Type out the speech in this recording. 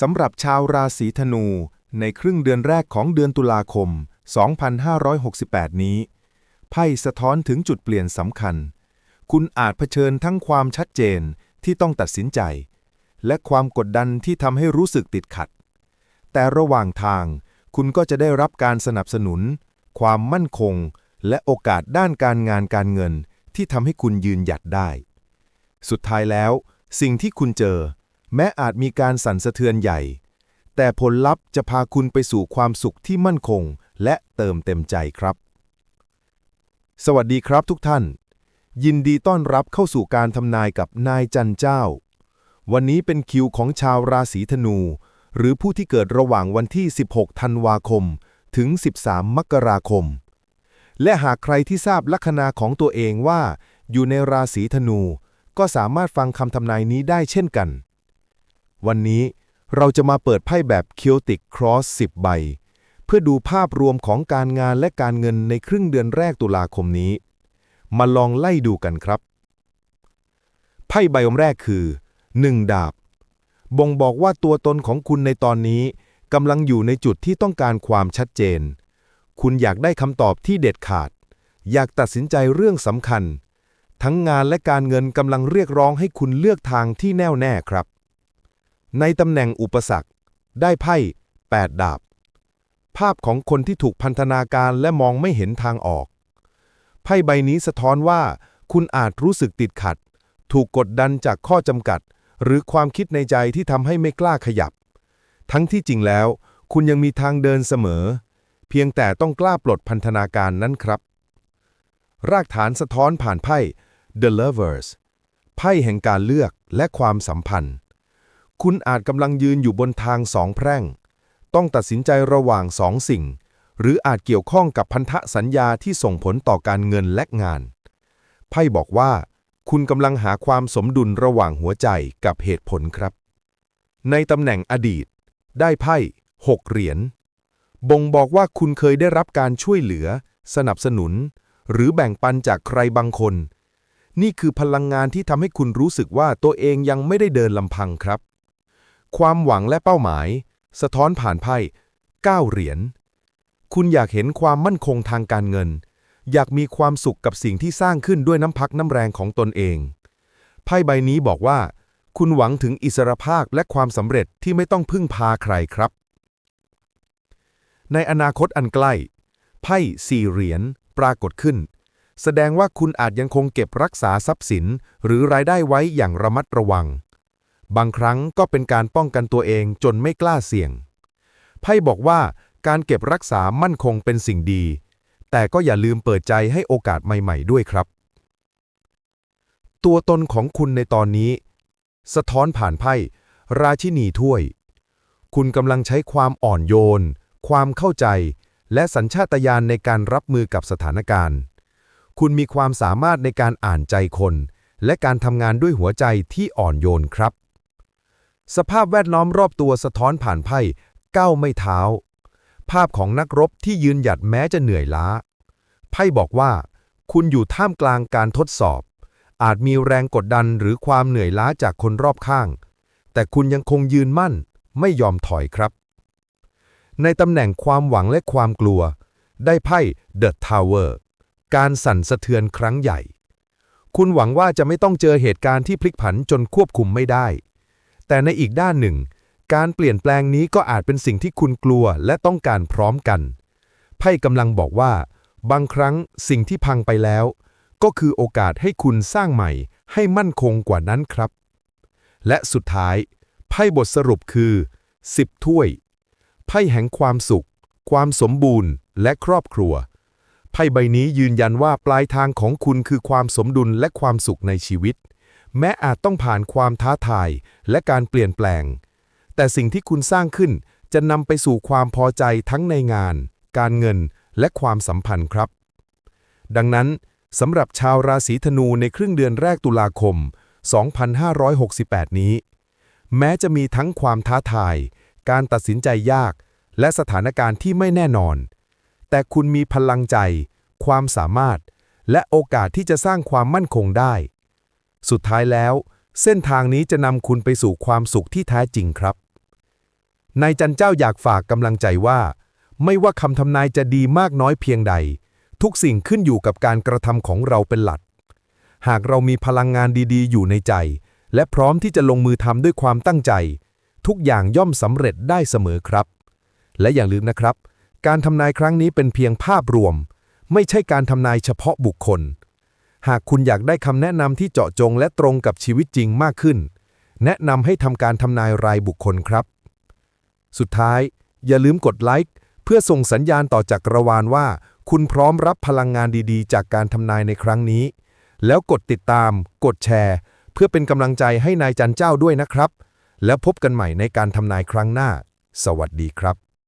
สำหรับชาวราศีธนู ในครึ่งเดือนแรกของเดือนตุลาคม 2568 นี้ ไพ่สะท้อนถึงจุดเปลี่ยนสำคัญ คุณอาจเผชิญทั้งความชัดเจนที่ต้องตัดสินใจ และความกดดันที่ทำให้รู้สึกติดขัด แต่ระหว่างทาง คุณก็จะได้รับการสนับสนุน ความมั่นคง และโอกาสด้านการงานการเงินที่ทำให้คุณยืนหยัดได้ สุดท้ายแล้ว สิ่งที่คุณเจอ แม้อาจมีการสั่นสะเทือนใหญ่ แต่ผลลัพธ์จะพาคุณไปสู่ความสุขที่มั่นคง และเติมเต็มใจครับ สวัสดีครับทุกท่าน ยินดีต้อนรับเข้าสู่การทำนายกับนายจันเจ้า วันนี้เป็นคิวของชาวราศีธนู หรือผู้ที่เกิดระหว่างวันที่ 16 ธันวาคม ถึง 13 มกราคม และหากใครที่ทราบลัคนาของตัวเองว่า อยู่ในราศีธนู ก็สามารถฟังคำทำนายนี้ได้เช่นกัน วันนี้เราจะมาเปิดไพ่แบบ Celtic Cross 10 ใบ เพื่อดูภาพรวมของการงานและการเงินในครึ่งเดือนแรกตุลาคมนี้ มาลองไล่ดูกันครับ ไพ่ใบแรกคือ 1 ดาบ บ่งบอกว่าตัวตนของคุณในตอนนี้กำลังอยู่ในจุดที่ต้องการความชัดเจน คุณอยากได้คำตอบที่เด็ดขาด อยากตัดสินใจเรื่องสำคัญ ทั้งงานและการเงินกำลังเรียกร้องให้คุณเลือกทางที่แน่วแน่ครับ ในตำแหน่งอุปสรรค ได้ไพ่ 8 ดาบ ภาพของคนที่ถูกพันธนาการและมองไม่เห็นทางออก ไพ่ใบนี้สะท้อนว่า คุณอาจรู้สึกติดขัด ถูกกดดันจากข้อจำกัด หรือความคิดในใจที่ทำให้ไม่กล้าขยับ ทั้งที่จริงแล้ว คุณยังมีทางเดินเสมอ เพียงแต่ต้องกล้าปลดพันธนาการนั้นครับ รากฐานสะท้อนผ่านไพ่ The Lovers ไพ่แห่งการเลือกและความสัมพันธ์ คุณอาจกำลังยืนอยู่บนทางสองแพร่ง ต้องตัดสินใจระหว่างสองสิ่ง หรืออาจเกี่ยวข้องกับพันธสัญญาที่ส่งผลต่อการเงินและงาน ไพ่บอกว่า คุณกำลังหาความสมดุลระหว่างหัวใจกับเหตุผลครับ ในตำแหน่งอดีต ได้ไพ่หกเหรียญ บ่งบอกว่าคุณเคยได้รับการช่วยเหลือ สนับสนุน หรือแบ่งปันจากใครบางคน นี่คือพลังงานที่ทำให้คุณรู้สึกว่าตัวเองยังไม่ได้เดินลำพังครับ ความหวังและเป้าหมาย สะท้อนผ่านไพ่9เหรียญ คุณอยากเห็นความมั่นคงทางการเงิน อยากมีความสุขกับสิ่งที่สร้างขึ้นด้วยน้ำพักน้ำแรงของตนเอง ไพ่ใบนี้บอกว่า คุณหวังถึงอิสรภาพและความสำเร็จที่ไม่ต้องพึ่งพาใครครับ ในอนาคตอันใกล้ ไพ่สี่เหรียญปรากฏขึ้น แสดงว่าคุณอาจยังคงเก็บรักษาทรัพย์สิน หรือรายได้ไว้อย่างระมัดระวัง บางครั้งก็เป็นการป้องกันตัวเองจนไม่กล้าเสี่ยง ไพ่บอกว่าการเก็บรักษามั่นคงเป็นสิ่งดี แต่ก็อย่าลืมเปิดใจให้โอกาสใหม่ ๆ ด้วยครับ ตัวตนของคุณในตอนนี้ สะท้อนผ่านไพ่ ราชินีถ้วย คุณกำลังใช้ความอ่อนโยน ความเข้าใจ และสัญชาตญาณในการรับมือกับสถานการณ์ คุณมีความสามารถในการอ่านใจคน และการทำงานด้วยหัวใจที่อ่อนโยนครับ สภาพแวดล้อมรอบตัวสะท้อนผ่านไพ่ก้าวไม่เท้า ภาพของนักรบที่ยืนหยัดแม้จะเหนื่อยล้า ไพ่บอกว่า คุณอยู่ท่ามกลางการทดสอบ อาจมีแรงกดดันหรือความเหนื่อยล้าจากคนรอบข้าง แต่คุณยังคงยืนมั่น ไม่ยอมถอยครับ ในตำแหน่งความหวังและความกลัว ได้ไพ่ The Tower การสั่นสะเทือนครั้งใหญ่ คุณหวังว่าจะไม่ต้องเจอเหตุการณ์ที่พลิกผันจนควบคุมไม่ได้ แต่ในอีกด้านหนึ่ง การเปลี่ยนแปลงนี้ก็อาจเป็นสิ่งที่คุณกลัวและต้องการพร้อมกัน ไพ่กำลังบอกว่า บางครั้งสิ่งที่พังไปแล้ว ก็คือโอกาสให้คุณสร้างใหม่ให้มั่นคงกว่านั้นครับ และสุดท้าย ไพ่บทสรุปคือ 10 ถ้วย ไพ่แห่งความสุข ความสมบูรณ์ และครอบครัว ไพ่ใบนี้ยืนยันว่าปลายทางของคุณคือความสมดุลและความสุขในชีวิต แม้อาจต้องผ่านความท้าทายและการเปลี่ยนแปลง แต่สิ่งที่คุณสร้างขึ้นจะนำไปสู่ความพอใจทั้งในงาน การเงินและความสัมพันธ์ครับ ดังนั้นสำหรับชาวราศีธนูในครึ่งเดือนแรกตุลาคม 2568 นี้ แม้จะมีทั้งความท้าทาย การตัดสินใจยาก และสถานการณ์ที่ไม่แน่นอน แต่คุณมีพลังใจ ความสามารถ และโอกาสที่จะสร้างความมั่นคงได้ สุดท้ายแล้ว เส้นทางนี้จะนำคุณไปสู่ความสุขที่แท้จริงครับ นายจันเจ้าอยากฝากกำลังใจว่า ไม่ว่าคำทำนายจะดีมากน้อยเพียงใด ทุกสิ่งขึ้นอยู่กับการกระทำของเราเป็นหลัก หากเรามีพลังงานดีๆ อยู่ในใจ และพร้อมที่จะลงมือทำด้วยความตั้งใจ ทุกอย่างย่อมสำเร็จได้เสมอครับ และอย่าลืมนะครับ การทำนายครั้งนี้เป็นเพียงภาพรวม ไม่ใช่การทำนายเฉพาะบุคคล หากคุณอยากได้คำแนะนำที่เจาะจงและตรงกับชีวิตจริงมากขึ้น แนะนำให้ทำการทำนายรายบุคคลครับ สุดท้าย อย่าลืมกดไลค์เพื่อส่งสัญญาณต่อจากกระวานว่า คุณพร้อมรับพลังงานดีๆ จากการทำนายในครั้งนี้ แล้วกดติดตาม กดแชร์ เพื่อเป็นกำลังใจให้นายจันเจ้าด้วยนะครับ แล้วพบกันใหม่ในการทำนายครั้งหน้า สวัสดีครับ